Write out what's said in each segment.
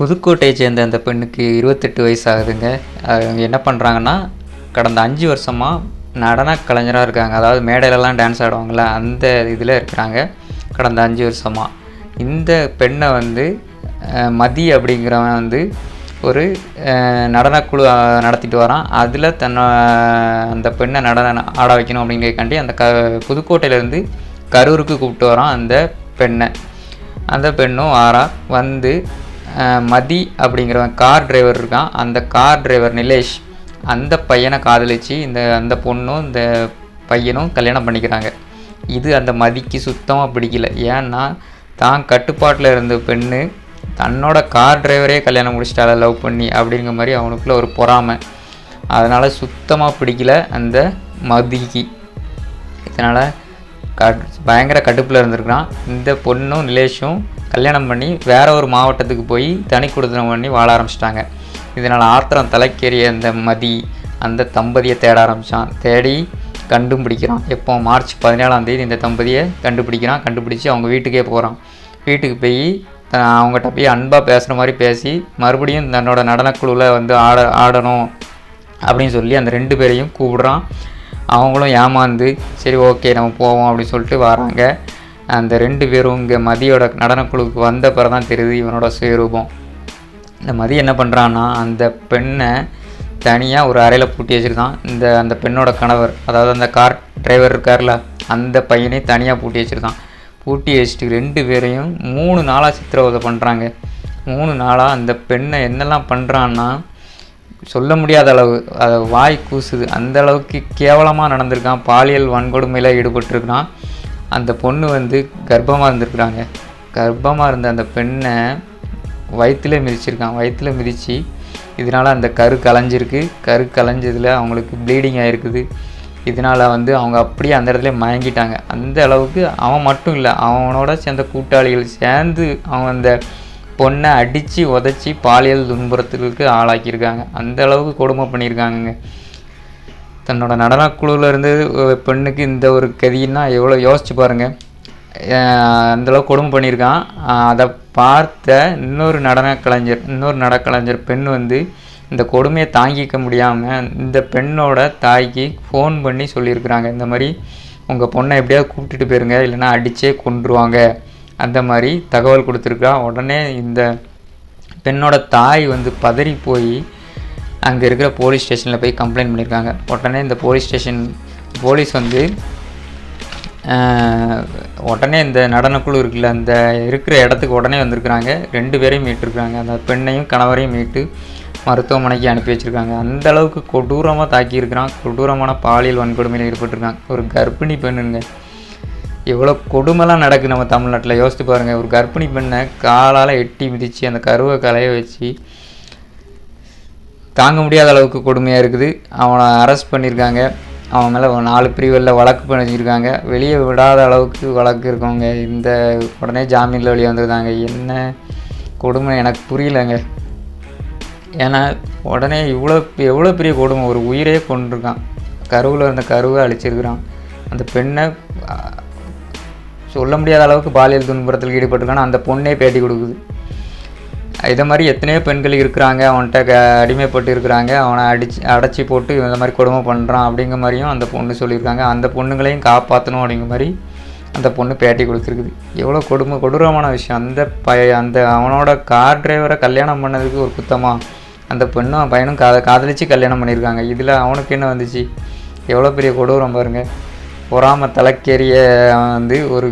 புதுக்கோட்டையை சேர்ந்த அந்த பெண்ணுக்கு இருபத்தெட்டு வயசு ஆகுதுங்க அவங்க என்ன பண்ணுறாங்கன்னா கடந்த அஞ்சு வருஷமாக நடன கலைஞராக இருக்காங்க. அதாவது மேடையிலலாம் டான்ஸ் ஆடுவாங்கள்ல அந்த இதில் இருக்கிறாங்க. கடந்த அஞ்சு வருஷமாக இந்த பெண்ணை வந்து மதி அப்படிங்கிறவன் வந்து ஒரு நடனக்குழு நடத்திட்டு வரான். அதில் தன்னை அந்த பெண்ணை நடன ஆட வைக்கணும் அப்படிங்கிறதுக்காண்டி அந்த க புதுக்கோட்டையிலேருந்து கரூருக்கு கூப்பிட்டு வரான் அந்த பெண்ணை. அந்த பெண்ணும் ஆறா வந்து மதி அப்படிங்கிறவன் கார் டிரைவர் இருக்கான். அந்த கார் டிரைவர் நிலேஷ் அந்த பையனை காதலிச்சு இந்த அந்த பொண்ணும் இந்த பையனும் கல்யாணம் பண்ணிக்கிறாங்க. இது அந்த மதிக்கு சுத்தமாக பிடிக்கல. ஏன்னா தான் கட்டுப்பாட்டில் இருந்த பெண்ணு தன்னோட கார் டிரைவரே கல்யாணம் முடிச்சிட்டால லவ் பண்ணி அப்படிங்கிற மாதிரி அவனுக்குள்ளே ஒரு பொறாமை. அதனால் சுத்தமாக பிடிக்கல அந்த மதிக்கு. இதனால் பயங்கர கடுப்பில் இருந்திருக்கிறான். இந்த பொண்ணும் நிலேஷும் கல்யாணம் பண்ணி வேற ஒரு மாவட்டத்துக்கு போய் தனி குடுத்தனம் பண்ணி வாழ ஆரம்பிச்சிட்டாங்க. இதனால் ஆத்திரம் தலைக்கேறிய அந்த மதி அந்த தம்பதியை தேட ஆரம்பித்தான் தேடி கண்டுபிடிக்கிறான். எப்போ? மார்ச் பதினேழாம் தேதி இந்த தம்பதியை கண்டுபிடிக்கிறான். கண்டுபிடிச்சி அவங்க வீட்டுக்கே போகிறான் வீட்டுக்கு போய் அவங்ககிட்ட போய் அன்பாக பேசுகிற மாதிரி பேசி மறுபடியும் தன்னோட நடனக்குழுவில் வந்து ஆட ஆடணும் அப்படின்னு சொல்லி அந்த ரெண்டு பேரையும் கூப்பிடுறான். அவங்களும் ஏமாந்து சரி ஓகே நம்ம போவோம் அப்படின்னு சொல்லிட்டு வராங்க. அந்த ரெண்டு பேரும் இங்கே மதியோட நடனக்குழுவுக்கு வந்த பிறகு தான் தெரியுது இவனோட சுயரூபம். இந்த மதி என்ன பண்ணுறான்னா அந்த பெண்ணை தனியாக ஒரு அறையில் பூட்டி வச்சுருக்கான். இந்த அந்த பெண்ணோட கணவர் அதாவது அந்த கார் டிரைவர் இருக்கார்ல அந்த பையனை தனியாக பூட்டி வச்சுருக்கான். பூட்டி வச்சுட்டு ரெண்டு பேரையும் மூணு நாளாக சித்திரவதை பண்ணுறாங்க மூணு நாளாக அந்த பெண்ணை என்னெல்லாம் பண்ணுறான்னா சொல்ல முடியாத அளவு அதை வாய் கூசுது. அந்த அளவுக்கு கேவலமாக நடந்திருக்கான். பாலியல் வன்கொடுமையில் ஈடுபட்டிருக்கான் அந்த பொண்ணு வந்து கர்ப்பமாக இருந்திருக்கிறாங்க. கர்ப்பமாக இருந்த அந்த பெண்ணை வயிற்றுல மிதிச்சிருக்கான். வயிற்றுல மிதித்து இதனால் அந்த கரு கலைஞ்சிருக்கு. கரு கலைஞ்சதில் அவங்களுக்கு ப்ளீடிங் ஆகிருக்குது இதனால் வந்து அவங்க அப்படியே அந்த இடத்துல மயங்கிட்டாங்க. அந்த அளவுக்கு அவன் மட்டும் இல்லை அவனோட சேர்ந்த கூட்டாளிகள் சேர்ந்து அவன் அந்த பொண்ணை அடித்து உதச்சி பாலியல் துன்புறத்துக்கு ஆளாக்கியிருக்காங்க. அந்த அளவுக்கு கொடுமை பண்ணியிருக்காங்கங்க. தன்னோட நடனக்குழுவில் இருந்து பெண்ணுக்கு இந்த ஒரு கதின்னா எவ்வளோ யோசிச்சு பாருங்கள் அஹ் அந்த அளவுக்கு கொடுமை பண்ணியிருக்கான். அதை பார்த்த இன்னொரு நடன கலைஞர் இன்னொரு நடக்கலைஞர் பெண் வந்து இந்த கொடுமையை தாங்கிக்க முடியாமல் இந்த பெண்ணோட தாய்க்கு ஃபோன் பண்ணி சொல்லியிருக்கிறாங்க. இந்த மாதிரி உங்கள் பொண்ணை எப்படியாவது கூப்பிட்டுட்டு போயிருங்க இல்லைன்னா அடித்தே கொன்றுவாங்க. அந்த மாதிரி தகவல் கொடுத்துருக்கா. உடனே இந்த பெண்ணோட தாய் வந்து பதறி போய் அங்கே இருக்கிற போலீஸ் ஸ்டேஷனில் போய் கம்ப்ளைண்ட் பண்ணியிருக்காங்க உடனே இந்த போலீஸ் ஸ்டேஷன் போலீஸ் வந்து உடனே இந்த நடனக்குழு இருக்குல்ல அந்த இருக்கிற இடத்துக்கு உடனே வந்திருக்கிறாங்க. ரெண்டு பேரையும் மீட்டிருக்காங்க அந்த பெண்ணையும் கணவரையும் மீட்டு மருத்துவமனைக்கு அனுப்பி வச்சுருக்காங்க. அந்த அளவுக்கு கொடூரமாக தாக்கியிருக்கிறான். கொடூரமான பாலியல் வன்கொடுமையில் ஈடுபட்டிருக்காங்க ஒரு கர்ப்பிணி பெண்ணுங்க. எவ்வளோ கொடுமைலாம் நடக்குது நம்ம தமிழ்நாட்டில். யோசித்து பாருங்கள் ஒரு கர்ப்பிணி பெண்ணை காலால் எட்டி மிதித்து அந்த கருவை கலைய வச்சு தாங்க முடியாத அளவுக்கு கொடுமையாக இருக்குது. அவனை அரெஸ்ட் பண்ணியிருக்காங்க அவன் மேலே நாலு பிரிவுகளில் வழக்கு பண்ணிச்சிருக்காங்க வெளியே விடாத அளவுக்கு வழக்கு இருக்கவங்க இந்த உடனே ஜாமீனில் வெளியே வந்திருந்தாங்க என்ன கொடுமை எனக்கு புரியலைங்க. ஏன்னா உடனே இவ்வளோ எவ்வளோ பெரிய கொடுமை. ஒரு உயிரே கொண்டிருக்கான் கருவில் இருந்த கருவை அழிச்சிருக்கிறான். அந்த பெண்ணை சொல்ல முடியாத அளவுக்கு பாலியல் துன்புறத்தில் ஈடுபட்டிருக்கான்னு அந்த பொண்ணே பேட்டி கொடுக்குது. இதை மாதிரி எத்தனையோ பெண்கள் இருக்கிறாங்க. அவன்கிட்ட க அடிமைப்பட்டு இருக்கிறாங்க. அவனை அடிச்சு அடைச்சி போட்டு இந்த மாதிரி கொடுமை பண்ணுறான் அப்படிங்கிற மாதிரியும் அந்த பொண்ணு சொல்லியிருக்காங்க. அந்த பொண்ணுங்களையும் காப்பாற்றணும் அப்படிங்கிற மாதிரி அந்த பொண்ணு பேட்டி கொடுத்துருக்குது. எவ்வளோ கொடுமை கொடூரமான விஷயம். அந்த பய அந்த அவனோட கார் டிரைவரை கல்யாணம் பண்ணதுக்கு ஒரு குத்தமாக அந்த பெண்ணும் பையனும் காத காதலிச்சு கல்யாணம் பண்ணியிருக்காங்க. இதில் அவனுக்கு என்ன வந்துச்சு? எவ்வளோ பெரிய கொடூரம் பாருங்கள் பொறாம தலைக்கேறிய அவன் வந்து ஒரு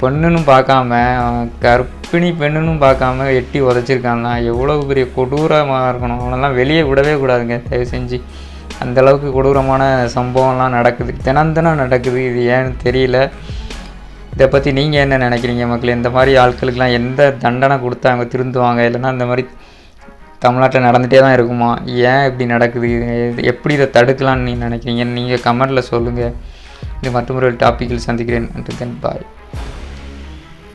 பெண்ணுன்னு பார்க்காம அவன் கர்ப்பிணி பெண்ணுன்னு பார்க்காம எட்டி உதச்சிருக்கான்னா எவ்வளோ பெரிய கொடூரமாக இருக்கணும். அவனெல்லாம் வெளியே விடவே கூடாதுங்க. தயவு செஞ்சு அந்தளவுக்கு கொடூரமான சம்பவம்லாம் நடக்குது. தினம் தினம் நடக்குது. இது ஏன்னு தெரியல. இதை பற்றி நீங்கள் என்ன நினைக்கிறீங்க மக்கள்? இந்த மாதிரி ஆட்களுக்கெலாம் எந்த தண்டனை கொடுத்தா அவங்க திருந்துவாங்க? இல்லைன்னா இந்த மாதிரி தமிழ்நாட்டில் நடந்துகிட்டே தான் இருக்குமா? ஏன் இப்படி நடக்குது? எப்படி இதை தடுக்கலாம்னு நீங்கள் நினைக்கிறீங்க? நீங்கள் கமெண்ட்டில் சொல்லுங்கள் இது மற்றும் ஒரு டாப்பிக்கில் சந்திக்கிறேன். And then bye